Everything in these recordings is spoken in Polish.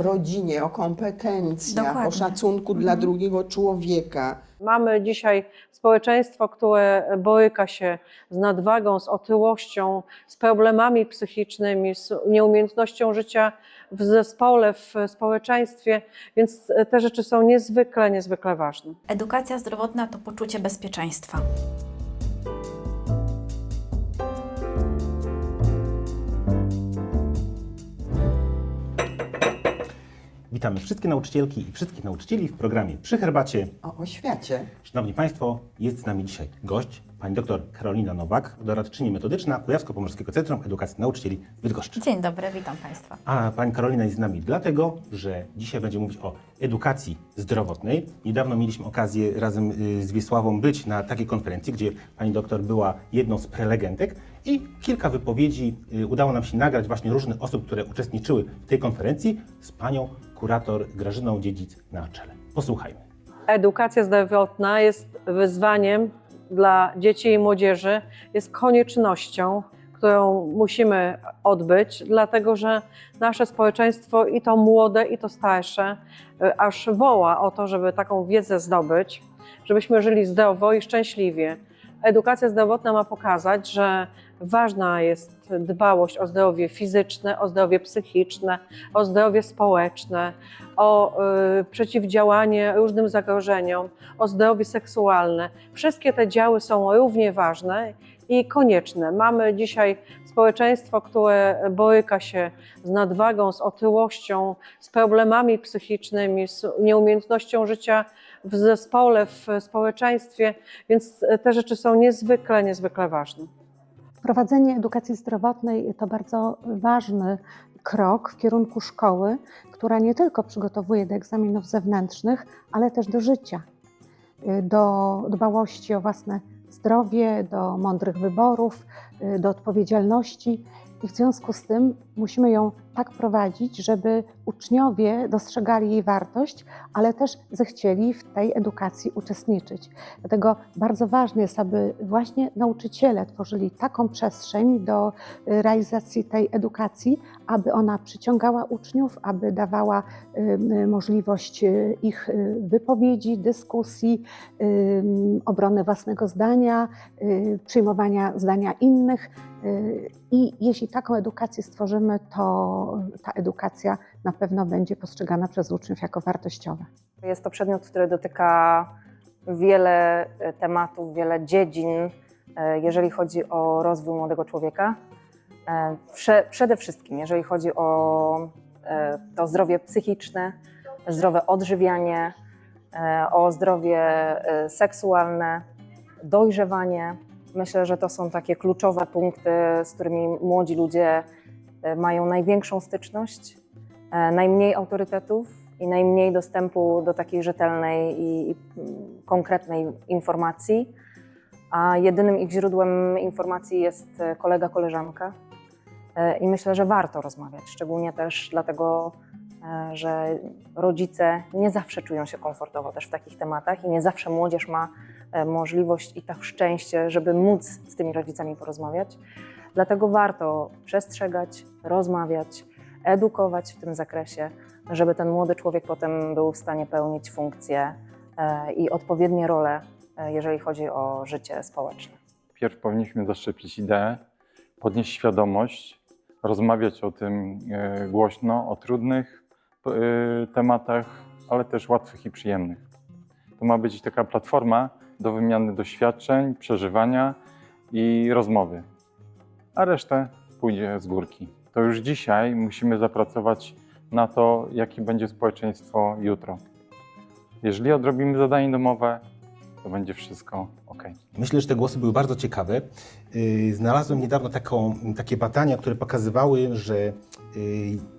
o rodzinie, o kompetencjach, Dokładnie. o szacunku dla Mhm. drugiego człowieka. Mamy dzisiaj społeczeństwo, które boryka się z nadwagą, z otyłością, z problemami psychicznymi, z nieumiejętnością życia w zespole, w społeczeństwie, więc te rzeczy są niezwykle, niezwykle ważne. Edukacja zdrowotna to poczucie bezpieczeństwa. Witamy wszystkie nauczycielki i wszystkich nauczycieli w programie Przy Herbacie. O oświacie. Szanowni Państwo, jest z nami dzisiaj gość, pani doktor Karolina Nowak, doradczyni metodyczna Kujawsko-Pomorskiego Centrum Edukacji Nauczycieli w Bydgoszczy. Dzień dobry, witam Państwa. A pani Karolina jest z nami dlatego, że dzisiaj będziemy mówić o edukacji zdrowotnej. Niedawno mieliśmy okazję razem y, z Wiesławą być na takiej konferencji, gdzie pani doktor była jedną z prelegentek i kilka wypowiedzi y, udało nam się nagrać właśnie różnych osób, które uczestniczyły w tej konferencji z panią kurator Grażyną Dziedzic na czele. Posłuchajmy. Edukacja zdrowotna jest wyzwaniem dla dzieci i młodzieży, jest koniecznością, którą musimy odbyć, dlatego że nasze społeczeństwo, i to młode, i to starsze, y, aż woła o to, żeby taką wiedzę zdobyć, żebyśmy żyli zdrowo i szczęśliwie. Edukacja zdrowotna ma pokazać, że ważna jest dbałość o zdrowie fizyczne, o zdrowie psychiczne, o zdrowie społeczne, o y, przeciwdziałanie różnym zagrożeniom, o zdrowie seksualne. Wszystkie te działy są równie ważne i konieczne. Mamy dzisiaj społeczeństwo, które boryka się z nadwagą, z otyłością, z problemami psychicznymi, z nieumiejętnością życia w zespole, w społeczeństwie, więc te rzeczy są niezwykle, niezwykle ważne. Prowadzenie edukacji zdrowotnej to bardzo ważny krok w kierunku szkoły, która nie tylko przygotowuje do egzaminów zewnętrznych, ale też do życia, do dbałości o własne zdrowie, do mądrych wyborów, do odpowiedzialności. I w związku z tym musimy ją tak prowadzić, żeby uczniowie dostrzegali jej wartość, ale też zechcieli w tej edukacji uczestniczyć. Dlatego bardzo ważne jest, aby właśnie nauczyciele tworzyli taką przestrzeń do y, realizacji tej edukacji, aby ona przyciągała uczniów, aby dawała możliwość y, ich y, wypowiedzi, dyskusji, obrony własnego zdania, przyjmowania zdania innych. I jeśli taką edukację stworzymy, to ta edukacja na pewno będzie postrzegana przez uczniów jako wartościowa. Jest to przedmiot, który dotyka wiele e, tematów, wiele dziedzin, e, jeżeli chodzi o rozwój młodego człowieka. E, Prze przede wszystkim, jeżeli chodzi o to zdrowie psychiczne, zdrowe odżywianie, o zdrowie seksualne, dojrzewanie. Myślę, że to są takie kluczowe punkty, z którymi młodzi ludzie mają największą styczność, e, najmniej autorytetów i najmniej dostępu do takiej rzetelnej i, mm, konkretnej informacji. A jedynym ich źródłem informacji jest e, kolega, koleżanka. E, I myślę, że warto rozmawiać, szczególnie też dlatego, e, że rodzice nie zawsze czują się komfortowo też w takich tematach i nie zawsze młodzież ma e, możliwość i tak szczęście, żeby móc z tymi rodzicami porozmawiać. Dlatego warto przestrzegać, rozmawiać, edukować w tym zakresie, żeby ten młody człowiek potem był w stanie pełnić funkcje e, i odpowiednie role, e, jeżeli chodzi o życie społeczne. Pierw powinniśmy zaszczepić ideę, podnieść świadomość, rozmawiać o tym e, głośno, o trudnych tematach, ale też łatwych i przyjemnych. To ma być taka platforma do wymiany doświadczeń, przeżywania i rozmowy, a resztę pójdzie z górki. To już dzisiaj musimy zapracować na to, jakie będzie społeczeństwo jutro. Jeżeli odrobimy zadanie domowe, to będzie wszystko ok. Myślę, że te głosy były bardzo ciekawe. Yy, Znalazłem niedawno taką, takie badania, które pokazywały, że yy,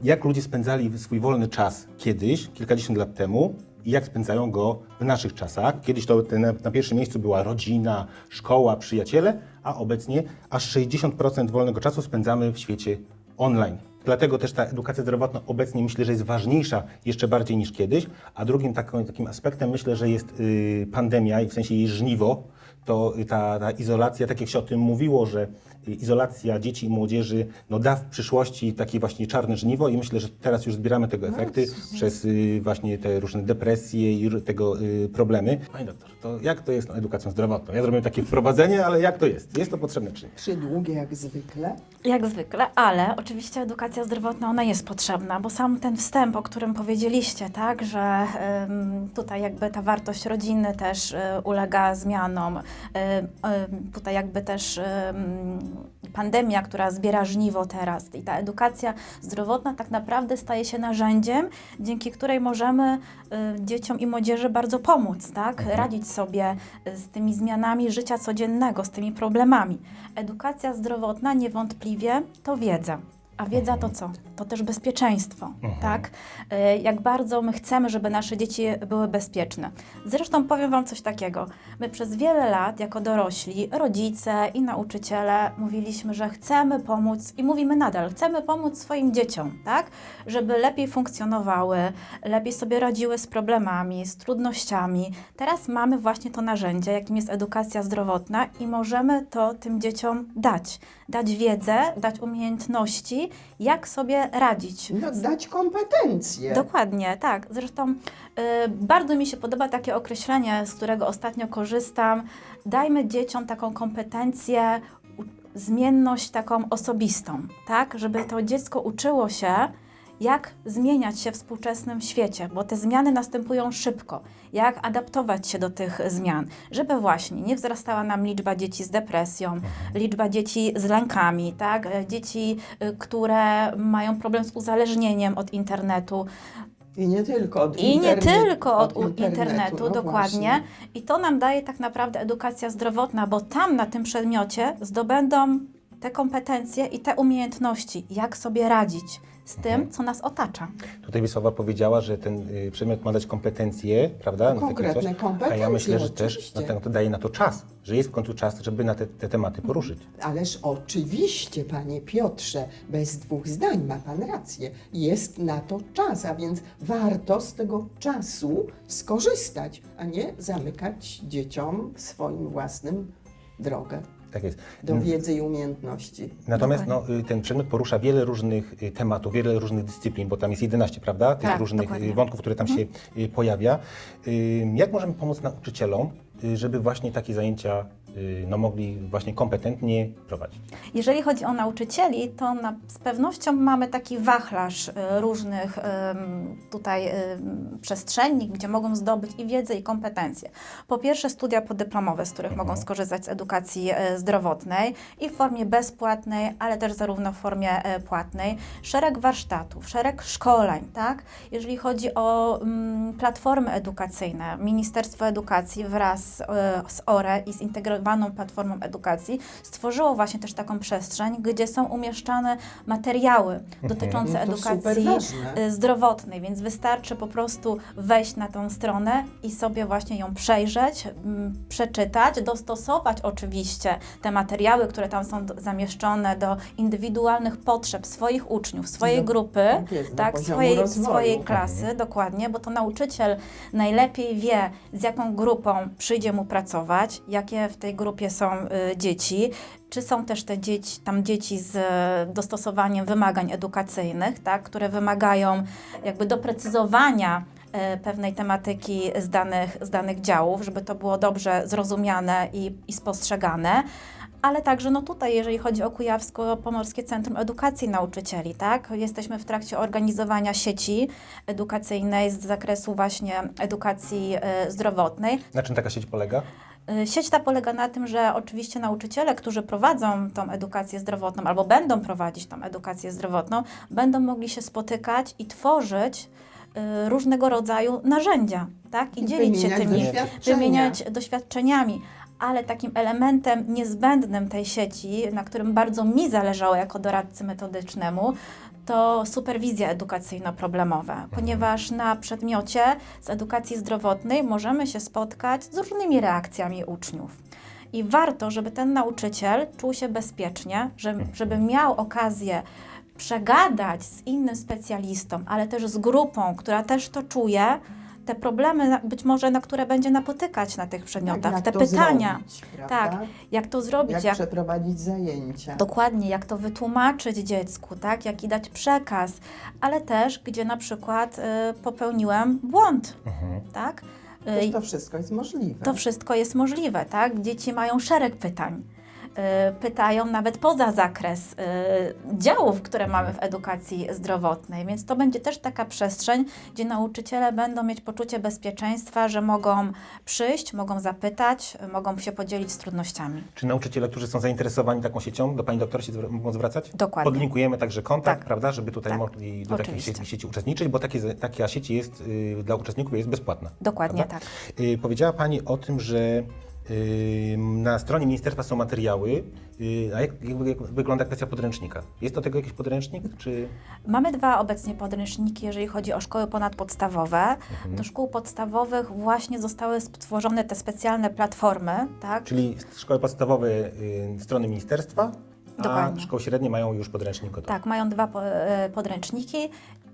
jak ludzie spędzali swój wolny czas kiedyś, kilkadziesiąt lat temu i jak spędzają go w naszych czasach. Kiedyś to na, na pierwszym miejscu była rodzina, szkoła, przyjaciele, a obecnie aż 60% wolnego czasu spędzamy w świecie online. Dlatego też ta edukacja zdrowotna obecnie myślę, że jest ważniejsza jeszcze bardziej niż kiedyś, a drugim takim, takim aspektem myślę, że jest yy, pandemia i w sensie jej żniwo, to ta, ta izolacja, tak jak się o tym mówiło, że izolacja dzieci i młodzi no, da w przyszłości takie właśnie czarne żniwo i myślę, że teraz już zbieramy tego efekty przez y, właśnie te różne depresje i tego y, problemy. Pani doktor, to jak to jest tą edukacją zdrowotną? Ja zrobiłem takie wprowadzenie, ale jak to jest? Jest to potrzebne czy nie? Przydługie jak zwykle. Jak zwykle, ale oczywiście edukacja zdrowotna ona jest potrzebna, bo sam ten wstęp, o którym powiedzieliście, tak, że em, tutaj jakby ta wartość rodziny też e, ulega zmianom, em, em, tutaj jakby też em, pandemia, która zbiera żniwo teraz i ta edukacja zdrowotna tak naprawdę staje się narzędziem, dzięki której możemy e, dzieciom i młodzieży bardzo pomóc, tak, radzić sobie z tymi zmianami życia codziennego, z tymi problemami. Edukacja zdrowotna niewątpliwie to wiedza. A wiedza to co? To też bezpieczeństwo, tak? E, Jak bardzo my chcemy, żeby nasze dzieci były bezpieczne. Zresztą powiem Wam coś takiego. My przez wiele lat, jako dorośli, rodzice i nauczyciele, mówiliśmy, że chcemy pomóc i mówimy nadal, chcemy pomóc swoim dzieciom, tak? Żeby lepiej funkcjonowały, lepiej sobie radziły z problemami, z trudnościami. Teraz mamy właśnie to narzędzie, jakim jest edukacja zdrowotna i możemy to tym dzieciom dać. Dać wiedzę, dać umiejętności, jak sobie radzić. No, dać kompetencje. Dokładnie, tak. Zresztą y, bardzo mi się podoba takie określenie, z którego ostatnio korzystam. Dajmy dzieciom taką kompetencję, zmienność taką osobistą, tak? Żeby to dziecko uczyło się, jak zmieniać się w współczesnym świecie, bo te zmiany następują szybko. Jak adaptować się do tych zmian, żeby właśnie nie wzrastała nam liczba dzieci z depresją, liczba dzieci z lękami, tak? E, dzieci, y, które mają problem z uzależnieniem od internetu. I nie tylko od I nie tylko od, u- internetu, no dokładnie. właśnie. I to nam daje tak naprawdę edukacja zdrowotna, bo tam na tym przedmiocie zdobędą te kompetencje i te umiejętności, jak sobie radzić z tym, Mhm. co nas otacza. Tutaj Wisława powiedziała, że ten y, przedmiot ma dać kompetencje, prawda? Konkretne coś. A kompetencje, ja myślę, że też oczywiście. na ten, to daje na to czas, że jest w końcu czas, żeby na te, te tematy poruszyć. Ależ oczywiście, panie Piotrze, bez dwóch zdań ma pan rację. Jest na to czas, a więc warto z tego czasu skorzystać, a nie zamykać dzieciom swoim własnym drogę Tak jest. do wiedzy i umiejętności. Natomiast no, y, ten przedmiot porusza wiele różnych y, tematów, wiele różnych dyscyplin, bo tam jest 11, prawda? Tych Tak, różnych dokładnie. y, wątków, które tam się y, pojawia. Jak możemy pomóc nauczycielom, żeby właśnie takie zajęcia no, mogli właśnie kompetentnie prowadzić? Jeżeli chodzi o nauczycieli, to na, z pewnością mamy taki wachlarz y, różnych tutaj przestrzeni, gdzie mogą zdobyć i wiedzę, i kompetencje. Po pierwsze studia podyplomowe, z których mogą skorzystać z edukacji y, zdrowotnej i w formie bezpłatnej, ale też zarówno w formie y, płatnej. Szereg warsztatów, szereg szkoleń, tak? Jeżeli chodzi o platformy edukacyjne, Ministerstwo Edukacji wraz y, z ORE i zintegrowaną platformą edukacji stworzyło właśnie też taką przestrzeń, gdzie są umieszczane materiały dotyczące No to super edukacji y, zdrowotnej, więc wystarczy po prostu wejść na tą stronę i sobie właśnie ją przejrzeć, mm, przeczytać, dostosować oczywiście te materiały, które tam są do, zamieszczone do indywidualnych potrzeb swoich uczniów, swojej No, grupy, tak jest, do tak, swojej, rozwoju. swojej klasy, dokładnie, bo to nauczyciel najlepiej wie, z jaką grupą przyjdzie mu pracować, jakie w tej grupie są y, dzieci, czy są też te dzieci, tam dzieci z e, dostosowaniem wymagań edukacyjnych, tak, które wymagają jakby doprecyzowania e, pewnej tematyki z danych, z danych działów, żeby to było dobrze zrozumiane i, i spostrzegane. Ale także no tutaj, jeżeli chodzi o Kujawsko-Pomorskie Centrum Edukacji Nauczycieli, tak? Jesteśmy w trakcie organizowania sieci edukacyjnej z zakresu właśnie edukacji zdrowotnej. Na czym taka sieć polega? Y, Sieć ta polega na tym, że oczywiście nauczyciele, którzy prowadzą tą edukację zdrowotną albo będą prowadzić tą edukację zdrowotną, będą mogli się spotykać i tworzyć y, różnego rodzaju narzędzia, tak? I, dzielić się tymi, doświadczenia. wymieniać doświadczeniami. Ale takim elementem niezbędnym tej sieci, na którym bardzo mi zależało jako doradcy metodycznemu, to superwizja edukacyjno-problemowa, ponieważ na przedmiocie z edukacji zdrowotnej możemy się spotkać z różnymi reakcjami uczniów. I warto, żeby ten nauczyciel czuł się bezpiecznie, że, żeby miał okazję przegadać z innym specjalistą, ale też z grupą, która też to czuje, te problemy, być może na które będzie napotykać na tych przedmiotach, jak te to pytania, Zrobić, tak, jak to zrobić, Jak, jak, przeprowadzić zajęcia. Dokładnie, jak to wytłumaczyć dziecku, tak? Jaki dać przekaz, ale też gdzie na przykład y, popełniłem błąd, Mhm. tak? Y, to wszystko jest możliwe. to wszystko jest możliwe, tak? Dzieci mają szereg pytań. Y, Pytają nawet poza zakres y, działów, które mamy w edukacji zdrowotnej, więc to będzie też taka przestrzeń, gdzie nauczyciele będą mieć poczucie bezpieczeństwa, że mogą przyjść, mogą zapytać, mogą się podzielić z trudnościami. Czy nauczyciele, którzy są zainteresowani taką siecią, do Pani doktora się mogą zwracać? Dokładnie. Podlinkujemy także kontakt, Tak. prawda, żeby tutaj Tak. mogli do takiej Oczywiście. sieci, sieci uczestniczyć, bo takie, taka sieć jest y, dla uczestników jest bezpłatna. Dokładnie Prawda? tak. Powiedziała Pani o tym, że na stronie ministerstwa są materiały, y, a jak, jak, wygląda kwestia podręcznika? Jest do tego jakiś podręcznik, czy... Mamy dwa obecnie podręczniki, jeżeli chodzi o szkoły ponadpodstawowe. Do szkół podstawowych właśnie zostały stworzone te specjalne platformy, tak? Czyli szkoły podstawowe y, strony ministerstwa, a Dokładnie. szkoły średnie mają już podręcznik gotowy. Tak, mają dwa e, podręczniki.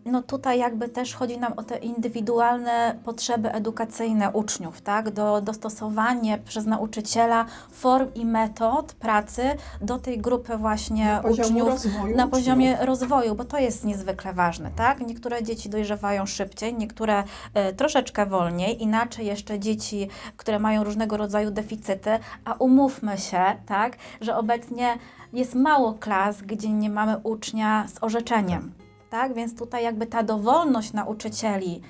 No tutaj jakby też chodzi nam o te indywidualne potrzeby edukacyjne uczniów, tak? Do, dostosowanie przez nauczyciela form i metod pracy do tej grupy właśnie Na uczniów rozwoju na uczniów. poziomie rozwoju, bo to jest niezwykle ważne, tak? Niektóre dzieci dojrzewają szybciej, niektóre e, troszeczkę wolniej, inaczej jeszcze dzieci, które mają różnego rodzaju deficyty, a umówmy się, tak, że obecnie jest mało klas, gdzie nie mamy ucznia z orzeczeniem. Tak, więc tutaj jakby ta dowolność nauczycieli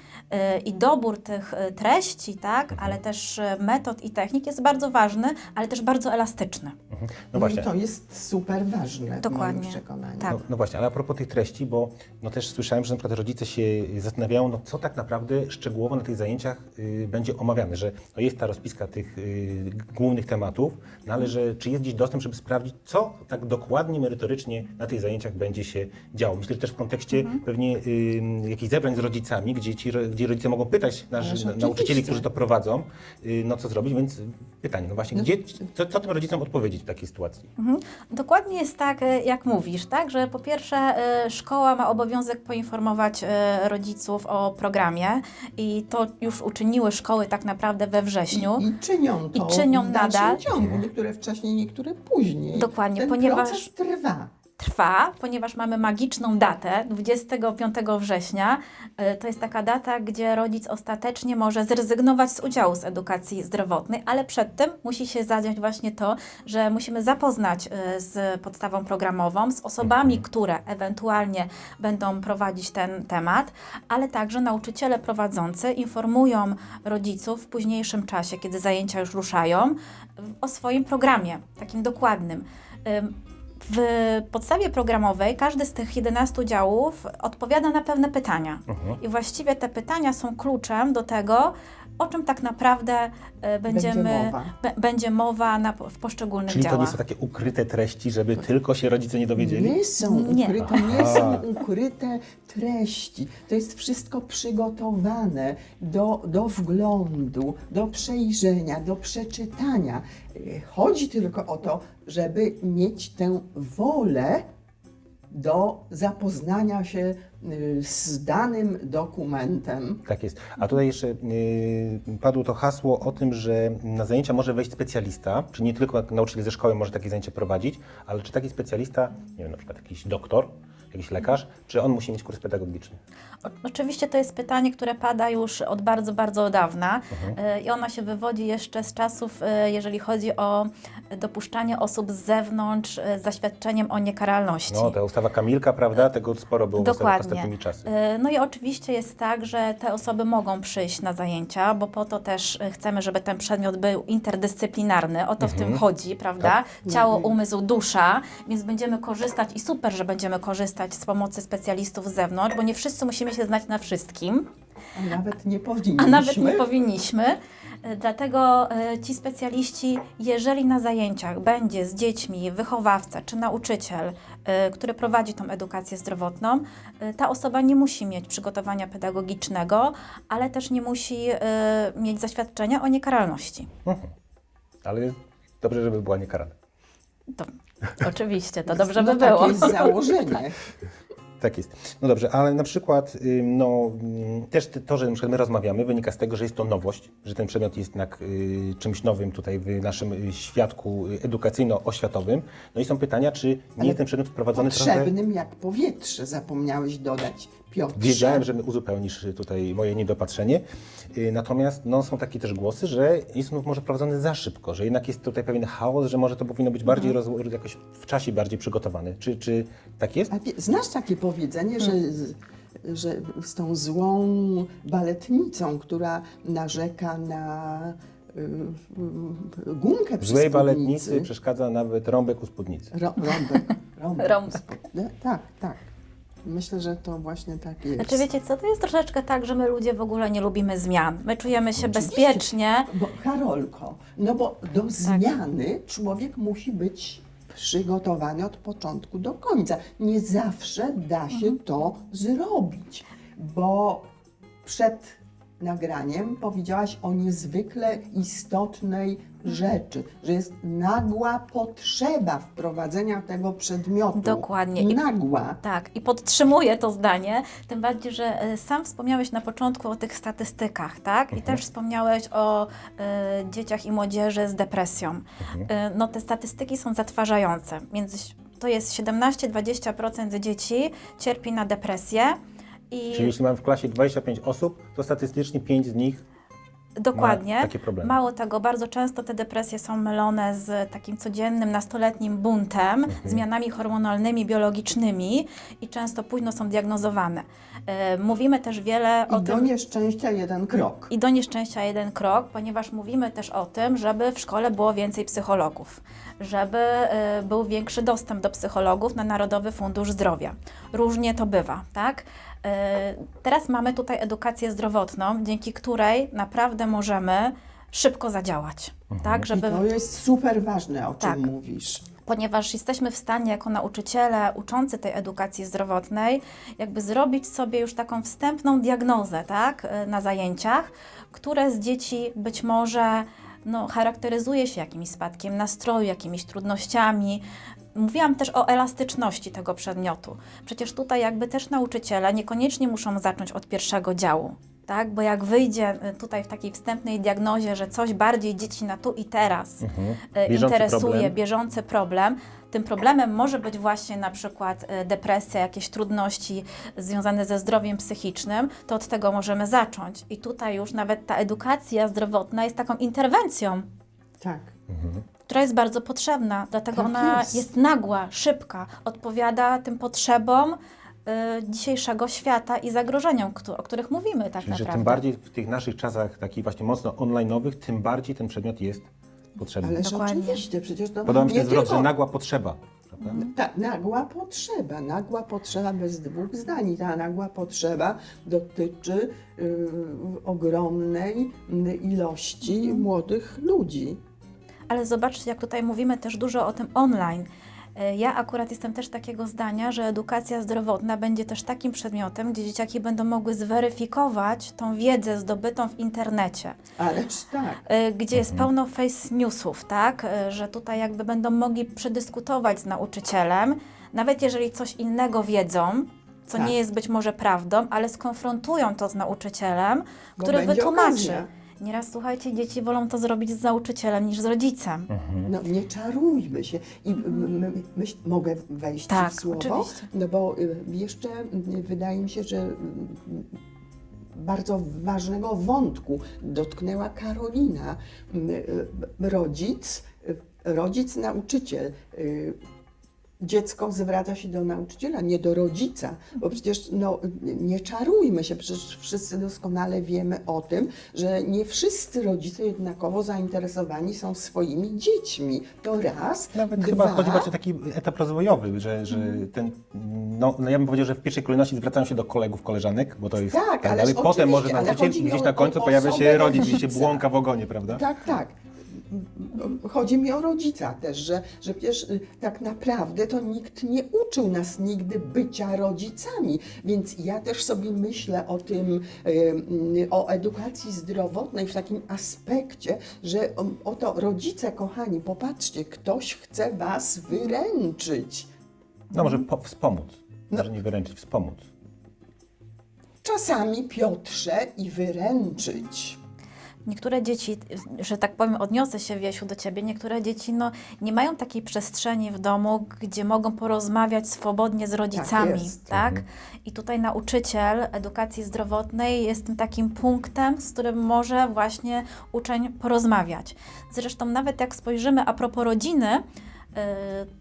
y, i dobór tych y, treści, tak, ale też y, metod i technik jest bardzo ważny, ale też bardzo elastyczny. No No właśnie. I to jest super ważne w moim Dokładnie. przekonaniu. Tak. No, no właśnie, ale a propos tych treści, bo no też słyszałem, że na przykład rodzice się zastanawiają, no co tak naprawdę szczegółowo na tych zajęciach y, będzie omawiane, że no jest ta rozpiska tych y, głównych tematów, no ale że czy jest gdzieś dostęp, żeby sprawdzić, co tak dokładnie, merytorycznie na tych zajęciach będzie się działo. Myślę, że też w kontekście pewnie y, jakichś zebrań z rodzicami, gdzie, ci, gdzie rodzice mogą pytać Ależ nasz, oczywiście. nauczycieli, którzy to prowadzą, y, no co zrobić, więc pytanie, no właśnie, No. gdzie, co, co tym rodzicom odpowiedzieć w takiej sytuacji? Mhm. Dokładnie jest tak, e, jak mówisz, tak, że po pierwsze e, szkoła ma obowiązek poinformować e, rodziców o programie i to już uczyniły szkoły tak naprawdę we wrześniu. I, I czynią to I czynią w dalszym nadal. ciągu, niektóre wcześniej, niektóre później. Dokładnie, Ten ponieważ- proces trwa. Trwa, ponieważ mamy magiczną datę 25 września. E, To jest taka data, gdzie rodzic ostatecznie może zrezygnować z udziału z edukacji zdrowotnej, ale przed tym musi się zadziać właśnie to, że musimy zapoznać e, z podstawą programową, z osobami, które ewentualnie będą prowadzić ten temat, ale także nauczyciele prowadzący informują rodziców w późniejszym czasie, kiedy zajęcia już ruszają, o swoim programie, takim dokładnym. W podstawie programowej każdy z tych 11 działów odpowiada na pewne pytania. Mhm. I właściwie te pytania są kluczem do tego, o czym tak naprawdę e, będziemy, Będzie mowa. będzie mowa na, w poszczególnych Czyli to nie działach. są takie ukryte treści, żeby tylko się rodzice nie dowiedzieli? Nie są Nie. ukryte, nie są ukryte treści. To jest wszystko przygotowane do, do wglądu, do przejrzenia, do przeczytania. Chodzi tylko o to, żeby mieć tę wolę do zapoznania się z danym dokumentem. Tak jest. A tutaj jeszcze yy, padło to hasło o tym, że na zajęcia może wejść specjalista, czy nie tylko nauczyciel ze szkoły może takie zajęcia prowadzić, ale czy taki specjalista, nie wiem, na przykład jakiś doktor, jakiś lekarz, czy on musi mieć kurs pedagogiczny? O- Oczywiście to jest pytanie, które pada już od bardzo, bardzo dawna e, i ono się wywodzi jeszcze z czasów, e, jeżeli chodzi o dopuszczanie osób z zewnątrz e, z zaświadczeniem o niekaralności. No, ta ustawa Kamilka, prawda, tego sporo było w Dokładnie. ostatnimi czasy. No i oczywiście jest tak, że te osoby mogą przyjść na zajęcia, bo po to też chcemy, żeby ten przedmiot był interdyscyplinarny. O to w tym chodzi, prawda? Tak. Ciało, Mhm. umysł, dusza, więc będziemy korzystać i super, że będziemy korzystać z pomocy specjalistów z zewnątrz, bo nie wszyscy musimy się znać na wszystkim. A nawet nie powinniśmy. A nawet nie powinniśmy. E, Dlatego e, ci specjaliści, jeżeli na zajęciach będzie z dziećmi wychowawca czy nauczyciel, e, który prowadzi tą edukację zdrowotną, ta osoba nie musi mieć przygotowania pedagogicznego, ale też nie musi mieć zaświadczenia o niekaralności. Ale dobrze, żeby była niekarana. To, oczywiście, to dobrze by no, było. Takie jest założenie. Tak jest. No dobrze, ale na przykład no, ym, też te- to, że na przykład my rozmawiamy, wynika z tego, że jest to nowość, że ten przedmiot jest jednak y, czymś nowym tutaj w naszym y, świadku y, edukacyjno-oświatowym. No i są pytania, czy nie Ale jest ten przedmiot wprowadzony trochę... Potrzebnym jak powietrze, zapomniałeś dodać. Piotrze. Wiedziałem, że uzupełnisz tutaj moje niedopatrzenie. Y, Natomiast no, są takie też głosy, że jest on może wprowadzony za szybko, że jednak jest tutaj pewien chaos, że może to powinno być bardziej roz, jakoś w czasie bardziej przygotowane. Czy, czy tak jest? A wie- znasz takie powiedzenie, że, z- że z tą złą baletnicą, która narzeka na y, y, gumkę przy złej spódnicy. baletnicy przeszkadza nawet rąbek u spódnicy. Ro, rąbek. Rąbek. Rąbek. No, tak, tak. Myślę, że to właśnie tak jest. Znaczy wiecie co, to jest troszeczkę tak, że my ludzie w ogóle nie lubimy zmian. My czujemy się Oczywiście. bezpiecznie. Bo Karolko, no bo do zmiany człowiek musi być przygotowany od początku do końca. Nie zawsze da się to zrobić, bo przed nagraniem powiedziałaś o niezwykle istotnej rzeczy, że jest nagła potrzeba wprowadzenia tego przedmiotu. Dokładnie. I- Nagła. Tak, i podtrzymuję to zdanie, tym bardziej, że e, sam wspomniałeś na początku o tych statystykach, tak? I też wspomniałeś o e, dzieciach i młodzieży z depresją. E, no te statystyki są zatrważające. Między, to jest 17-20% dzieci cierpi na depresję i Czyli jeśli mamy w klasie 25 osób, to statystycznie 5 z nich dokładnie. ma takie problemy. Mało tego, bardzo często te depresje są mylone z takim codziennym nastoletnim buntem, zmianami hormonalnymi, biologicznymi i często późno są diagnozowane. E, Mówimy też wiele o I do tym. nieszczęścia jeden krok. I do nieszczęścia jeden krok, ponieważ mówimy też o tym, żeby w szkole było więcej psychologów, żeby e, był większy dostęp do psychologów na Narodowy Fundusz Zdrowia. Różnie to bywa, tak? E, Teraz mamy tutaj edukację zdrowotną, dzięki której naprawdę możemy szybko zadziałać, tak? I Żeby to jest super ważne, o czym Tak. mówisz. ponieważ jesteśmy w stanie jako nauczyciele uczący tej edukacji zdrowotnej, jakby zrobić sobie już taką wstępną diagnozę, tak, y, na zajęciach, które z dzieci być może no, charakteryzuje się jakimś spadkiem nastroju, jakimiś trudnościami. Mówiłam też o elastyczności tego przedmiotu. Przecież tutaj jakby też nauczyciele niekoniecznie muszą zacząć od pierwszego działu. Tak, bo jak wyjdzie y, tutaj w takiej wstępnej diagnozie, że coś bardziej dzieci na tu i teraz Mhm. e, Bieżący interesuje, problem. bieżący problem. Tym problemem może być właśnie na przykład e, depresja, jakieś trudności związane ze zdrowiem psychicznym, to od tego możemy zacząć. I tutaj już nawet ta edukacja zdrowotna jest taką interwencją, Tak. Która jest bardzo potrzebna, dlatego Tak ona jest. jest. nagła, szybka, odpowiada tym potrzebom e, dzisiejszego świata i zagrożeniom, o których mówimy tak Czyli, że naprawdę. tym bardziej w tych naszych czasach takich właśnie mocno online'owych, tym bardziej ten przedmiot jest potrzebny. Ależ Dokładnie. oczywiście, przecież to Podoba mi się nie ten zwrot, tylko- że nagła potrzeba. Ta nagła potrzeba, nagła potrzeba bez dwóch zdań. Ta nagła potrzeba dotyczy y, ogromnej y, ilości młodych ludzi. Ale zobaczcie, jak tutaj mówimy też dużo o tym online. E, Ja akurat jestem też takiego zdania, że edukacja zdrowotna będzie też takim przedmiotem, gdzie dzieciaki będą mogły zweryfikować tą wiedzę zdobytą w internecie, Ależ tak. e, gdzie jest pełno face newsów, tak? E, Że tutaj jakby będą mogli przedyskutować z nauczycielem, nawet jeżeli coś innego wiedzą, co Tak. nie jest być może prawdą, ale skonfrontują to z nauczycielem, Bo który wytłumaczy. okazja. Nieraz słuchajcie, dzieci wolą to zrobić z nauczycielem niż z rodzicem. No nie czarujmy się. I m- m- myśl, mogę wejść ci Tak, w słowo? oczywiście. No bo y, jeszcze y, wydaje mi się, że y, bardzo ważnego wątku dotknęła Karolina. Y, y, Rodzic, y, rodzic, nauczyciel. Y, Dziecko zwraca się do nauczyciela, nie do rodzica, bo przecież no, nie czarujmy się, przecież wszyscy doskonale wiemy o tym, że nie wszyscy rodzice jednakowo zainteresowani są swoimi dziećmi. To raz. Nawet dwa, chyba chodzi właśnie o taki etap rozwojowy, że, że ten, no, no ja bym powiedział, że w pierwszej kolejności zwracają się do kolegów, koleżanek, bo to jest Tak, ale ależ potem może ale nauczyciel i gdzieś na końcu pojawia się rodzic, gdzieś się błąka w ogonie, prawda? Tak, tak. Chodzi mi o rodzica też, że, że przecież y, tak naprawdę to nikt nie uczył nas nigdy bycia rodzicami, więc ja też sobie myślę o tym, y, y, o edukacji zdrowotnej w takim aspekcie, że o- oto rodzice, kochani, popatrzcie, ktoś chce was wyręczyć. No może po, wspomóc. No. Może nie wyręczyć, wspomóc. Czasami Piotrze i wyręczyć. Niektóre dzieci, że tak powiem, odniosę się Wiesiu do ciebie, niektóre dzieci no, nie mają takiej przestrzeni w domu, gdzie mogą porozmawiać swobodnie z rodzicami, jest. tak? I tutaj nauczyciel edukacji zdrowotnej jest tym takim punktem, z którym może właśnie uczeń porozmawiać. Zresztą nawet jak spojrzymy a propos rodziny,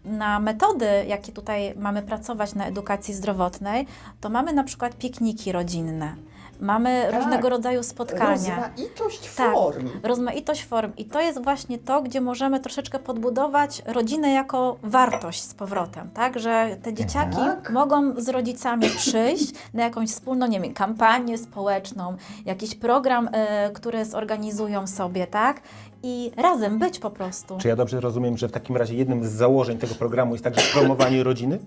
y, na metody, jakie tutaj mamy pracować na edukacji zdrowotnej, to mamy na przykład pikniki rodzinne. Mamy Tak. różnego rodzaju spotkania. Rozmaitość Tak. form. Rozmaitość form. I to jest właśnie to, gdzie możemy troszeczkę podbudować rodzinę jako wartość z powrotem, tak? Że te dzieciaki Tak. mogą z rodzicami przyjść na jakąś wspólną, nie wiem, kampanię społeczną, jakiś program, y, który zorganizują sobie, tak? I razem być po prostu. Czy ja dobrze rozumiem, że w takim razie jednym z założeń tego programu jest także promowanie rodziny?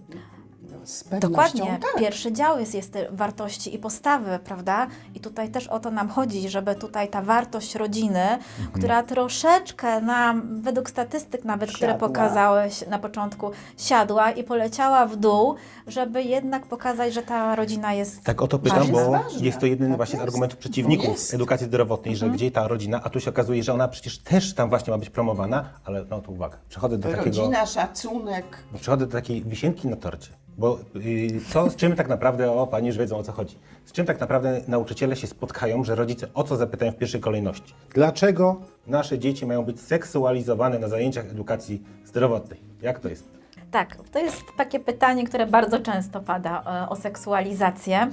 Z pewnością Dokładnie. tak. Pierwszy dział jest, jest te wartości i postawy, prawda? I tutaj też o to nam chodzi, żeby tutaj ta wartość rodziny, Mhm. która troszeczkę nam, według statystyk nawet, które Siadła. pokazałeś na początku, siadła i poleciała w dół, żeby jednak pokazać, że ta rodzina jest Tak o to pytam, ważna. bo jest to jeden Tak właśnie z argumentów No przeciwników jest. edukacji zdrowotnej, że gdzie ta rodzina, a tu się okazuje, że ona przecież też tam właśnie ma być promowana, ale no to uwaga, przechodzę do takiego, Rodzina, szacunek. przechodzę do takiej wisienki na torcie, bo yy, co, z czym tak naprawdę, o Pani już wiedzą o co chodzi, z czym tak naprawdę nauczyciele się spotkają, że rodzice o co zapytają w pierwszej kolejności? Dlaczego nasze dzieci mają być seksualizowane na zajęciach edukacji zdrowotnej? Jak to jest? Tak, to jest takie pytanie, które bardzo często pada e, o seksualizację.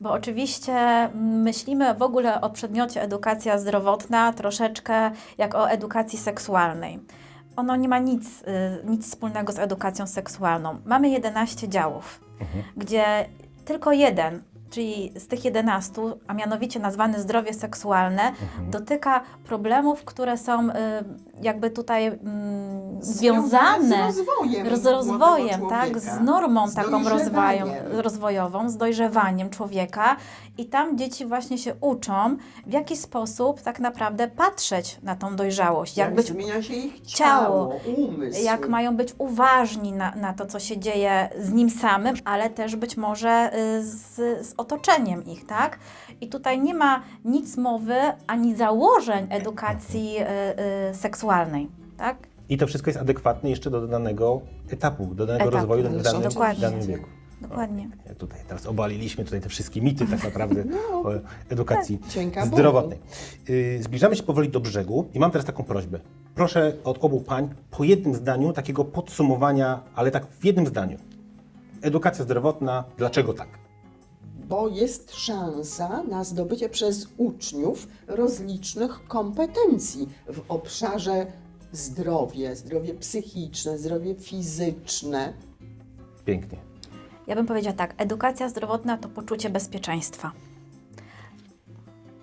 Bo oczywiście myślimy w ogóle o przedmiocie edukacja zdrowotna troszeczkę jak o edukacji seksualnej. Ono nie ma nic, y, nic wspólnego z edukacją seksualną. Mamy 11 działów, gdzie tylko jeden, czyli z tych 11, a mianowicie nazwany zdrowie seksualne, dotyka problemów, które są y, jakby tutaj mm, związane z rozwojem, z rozwojem, tak, z normą z taką rozwoju, rozwojową, z dojrzewaniem człowieka i tam dzieci właśnie się uczą, w jaki sposób tak naprawdę patrzeć na tą dojrzałość, jak, Jak być, zmienia się ich ciało, ciało, umysł. jak mają być uważni na, na to, co się dzieje z nim samym, ale też być może y, z, z otoczeniem ich, tak? I tutaj nie ma nic mowy ani założeń edukacji y, y, seksualnej, tak? I to wszystko jest adekwatne jeszcze do danego etapu, do danego Etapu, rozwoju w danym, dokładnie. danym wieku. Dokładnie. Jak tutaj teraz obaliliśmy tutaj te wszystkie mity tak naprawdę o edukacji Dzięka zdrowotnej. Y, Zbliżamy się powoli do brzegu i mam teraz taką prośbę. Proszę od obu pań po jednym zdaniu takiego podsumowania, ale tak w jednym zdaniu. Edukacja zdrowotna, dlaczego tak? Bo jest szansa na zdobycie przez uczniów rozlicznych kompetencji w obszarze zdrowie, zdrowie psychiczne, zdrowie fizyczne. Pięknie. Ja bym powiedziała tak, edukacja zdrowotna to poczucie bezpieczeństwa.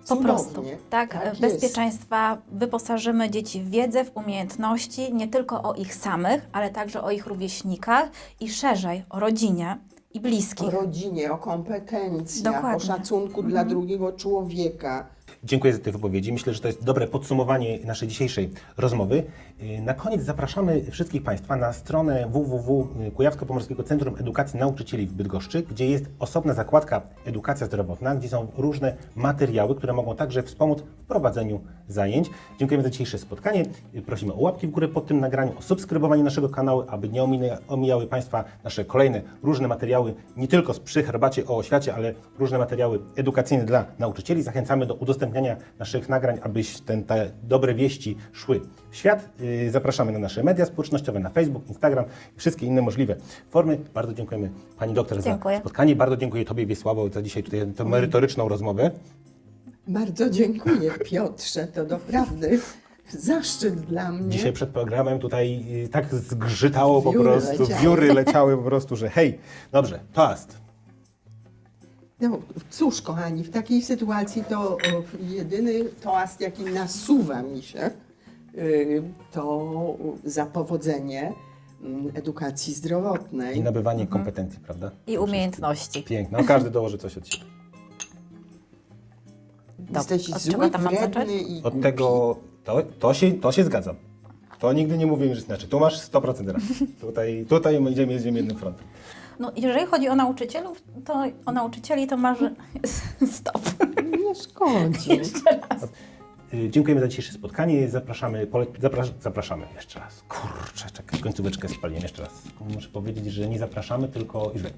Po Cudownie. prostu, tak, Tak jest. bezpieczeństwa. Wyposażymy dzieci w wiedzę, w umiejętności, nie tylko o ich samych, ale także o ich rówieśnikach i szerzej o rodzinie i bliskich. O rodzinie, o kompetencjach, Dokładnie. Mhm. o szacunku dla drugiego człowieka. Dziękuję za te wypowiedzi. Myślę, że to jest dobre podsumowanie naszej dzisiejszej rozmowy. Yy, Na koniec zapraszamy wszystkich Państwa na stronę www.kujawsko-pomorskiego Centrum Edukacji Nauczycieli w Bydgoszczy, gdzie jest osobna zakładka Edukacja Zdrowotna, gdzie są różne materiały, które mogą także wspomóc w prowadzeniu zajęć. Dziękujemy za dzisiejsze spotkanie. Prosimy o łapki w górę pod tym nagraniu, o subskrybowanie naszego kanału, aby nie omijały Państwa nasze kolejne różne materiały, nie tylko z przy herbacie o oświacie, ale różne materiały edukacyjne dla nauczycieli. Zachęcamy do udostępniania naszych nagrań, abyś ten, te dobre wieści szły w świat. Yy, Zapraszamy na nasze media społecznościowe, na Facebook, Instagram i wszystkie inne możliwe formy. Bardzo dziękujemy Pani doktor Dziękuję. za spotkanie. Bardzo dziękuję Tobie Wiesławo za dzisiaj tutaj tę merytoryczną rozmowę. Bardzo dziękuję Piotrze, to doprawdy zaszczyt dla mnie. Dzisiaj przed programem tutaj yy, tak zgrzytało po Wióry prostu, leciały. wióry leciały po prostu, że hej, dobrze, toast. No, cóż, kochani, w takiej sytuacji to jedyny toast, jaki nasuwa mi się, y, to za powodzenie mm, edukacji zdrowotnej. I nabywanie kompetencji, prawda? I umiejętności. Piękne. No każdy dołoży coś od siebie. Jesteś Od zły, czego tam mam wredny zacząć? i Od tego, to, to, się, to się zgadzam. To nigdy nie mówiłem, że znaczy. Tu masz 100% racji. Tutaj, tutaj idziemy, idziemy jednym frontem. No, jeżeli chodzi o nauczycielów, to o nauczycieli to marzy... Stop. Nie szkodzi. Jeszcze raz. Y, Dziękujemy za dzisiejsze spotkanie. Zapraszamy, pole, zaprasz, zapraszamy jeszcze raz. Kurczę, czekaj, końcóweczkę spaliłem jeszcze raz. Muszę powiedzieć, że nie zapraszamy, tylko źle.